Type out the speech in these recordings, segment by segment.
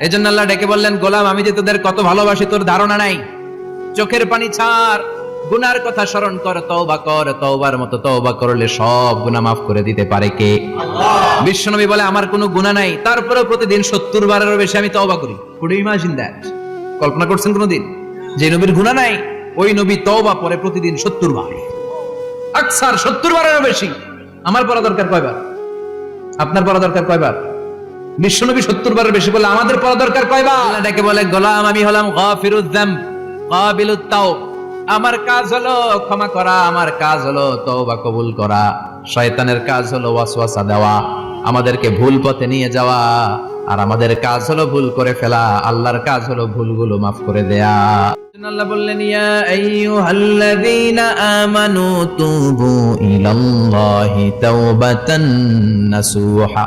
এজন্য আল্লাহ ডেকে বললেন গোলাম আমি যে তোদের কত ভালোবাসি তোর ধারণা নাই। চোখের পানি ছাড় গুনার কথা স্মরণ কর তওবা কর তওবার মতো তওবা করলে সব গুনাহ মাফ করে দিতে পারে কে? আল্লাহ। বিশ্বনবী বলে আমার কোনো গুনাহ নাই। তারপরেও প্রতিদিন সত্তর বারেরও বেশি আমি তওবা করি। Could you imagine that. কল্পনা করছেন কোনোদিন? যে নবীর গুনাহ নাই ওই নবী তওবা পরে প্রতিদিন সত্তর বার। আকসার সত্তর বারেরও বেশি। আমার পড়া দরকার কয়বার? আপনার পড়া দরকার কয়বার? বিশ্বনবী সত্তর বারের বেশি বলে আমাদের পড়া দরকার কয়বার আল্লাহ ডেকে বলে গোলাম আমি হলাম গাফিরুদ্দাম কাবিলুত তাও আমার কাজ হলো ক্ষমা করা আমার কাজ হলো তওবা কবুল করা। শয়তানের কাজ হলো ওয়াসওয়াসা দেওয়া আমাদেরকে ভুল পথে নিয়ে যাওয়া। আর আমাদের কাজ হলো ভুল করে ফেলা আল্লাহর কাজ হলো ভুলগুলো মাফ করে দেয়া। আল্লাহ বললেন ইয়া আইয়ুহাল্লাযীনা আমানু তুবু ইলাল্লাহি তাওবাতান নাসুহা।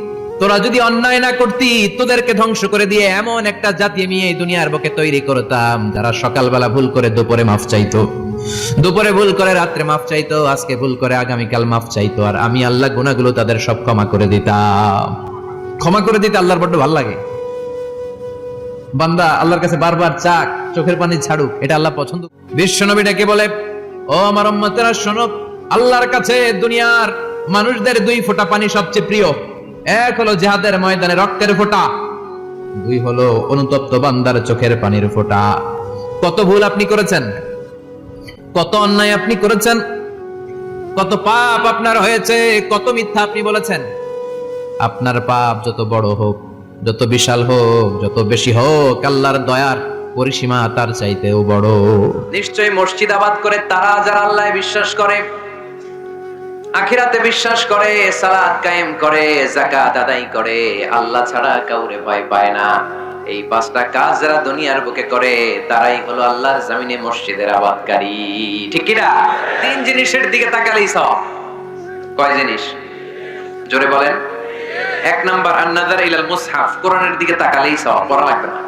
তোরা যদি অন্যায় না করতি, তোদেরকে ধ্বংস করে দিয়ে এমন একটা জাতি আমি এই দুনিয়ার বুকে তৈরি করতাম, যারা সকালবেলা ভুল করে দুপুরে মাফ চাইতো। দুপুরে ভুল করে রাত্রে মাফ চাইতো, আজকে ভুল করে আগামীকাল মাফ চাইতো, আর আমি আল্লাহ গুনাহগুলো তাদের সব ক্ষমা করে দিতাম। ক্ষমা করে দিতে আল্লাহর বড্ড ভালো লাগে। বান্দা, আল্লাহর কাছে বারবার চাক, চোখের পানি ছাড়ুক এটা আল্লাহ পছন্দ বিশ্বনবী ডেকে বলে? ও আমার উম্মতেরা, শোনো, আল্লাহর কাছে দুনিয়ার মানুষদের দুই ফোঁটা পানি সবচেয়ে প্রিয়। এক হলো জেহাদের ময়দানে রক্তের ফোঁটা, দুই হলো অনুতপ্ত বান্দার চোখের পানির ফোঁটা। কত ভুল আপনি করেছেন? কত অন্যায় আপনি করেছেন? কত পাপ আপনার হয়েছে? কত মিথ্যা আপনি বলেছেন? আপনার পাপ যত বড় হোক, যত বিশাল হোক, যত বেশি হোক, আল্লাহর দয়ার পরিসীমা তার চাইতেও বড়। নিশ্চয়ই মসজিদ আবাদ করে তারা যারা আল্লাহ বিশ্বাস করে আখিরাতে বিশ্বাস করে, সালাত কায়েম করে, যাকাত আদায় করে। আল্লাহ ছাড়া কাউরে ভয় পায় না। এই পাঁচটা কাজ যারা দুনিয়ার বুকে করে, তারাই হলো আল্লাহর জমিনে মসজিদের আবাদকারী। ঠিক কি না তিন জিনিসের দিকে তাকালেই সব। কয় জিনিস? জোরে বলেন। এক নাম্বার আন্নাদার ইলাল মুসহাফ। কোরআনের দিকে তাকালেই সব, পড়া লাগবে না।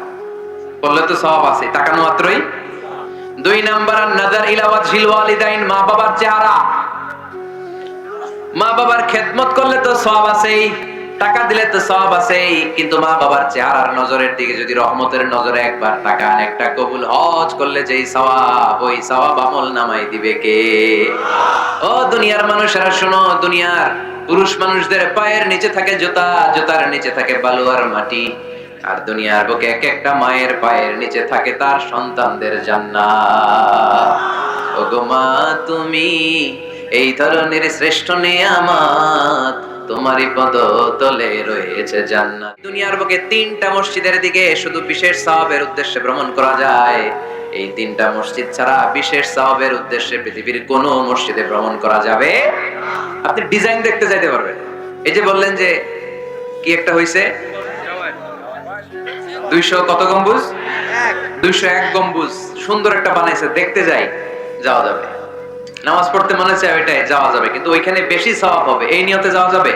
বললে তো সব আছে, তাকানো মাত্রই। দুই নাম্বার আন্নাদার ইলা ওয়াজহিল ওয়ালিদাইন মা বাবার চেহারা। মা বাবার খেদমত করলে তো সব আছেই, টাকা দিলে তো সব আছেই, কিন্তু মা বাবার চেহারার নজরের দিকে যদি রহমতের নজরে একবার তাকান, একটা কবুল হজ করলে যেই সওয়াব, ওই সওয়াব আমল নামাই দিবে কে? ও দুনিয়ার মানুষেরা শোনো, দুনিয়ার পুরুষ মানুষদের পায়ের নিচে থাকে জুতা, জুতার নিচে থাকে বালু আর মাটি, আর দুনিয়ার বুকে এক একটা মায়ের পায়ের নিচে থাকে তার সন্তানদের জান্নাত। ওগো মা, তুমি এই ধরনের শ্রেষ্ঠ নিয়ামত তোমারই পদ তলে রয়েছে জান্নাত। দুনিয়ার বুকে তিনটা মসজিদের দিকে শুধু বিশেষ সাহাবের উদ্দেশ্যে ভ্রমণ করা যায়। এই তিনটা মসজিদ ছাড়া বিশেষ সাহাবের উদ্দেশ্যে পৃথিবীর কোনো মসজিদে ভ্রমণ করা যাবে আপনি ডিজাইন দেখতে যাইতে পারবেন। এই যে বললেন যে কি একটা হইছে? দুইশো কত গম্বুজ? দুইশো এক গম্বুজ। সুন্দর একটা বানাইছে, দেখতে যাই, যাওয়া যাবে। নামাজ পড়তে মনে হচ্ছে ওইটাই, যাওয়া যাবে। কিন্তু ওইখানে বেশি স্বভাব হবে। এই নিয়তে যাওয়া যাবে?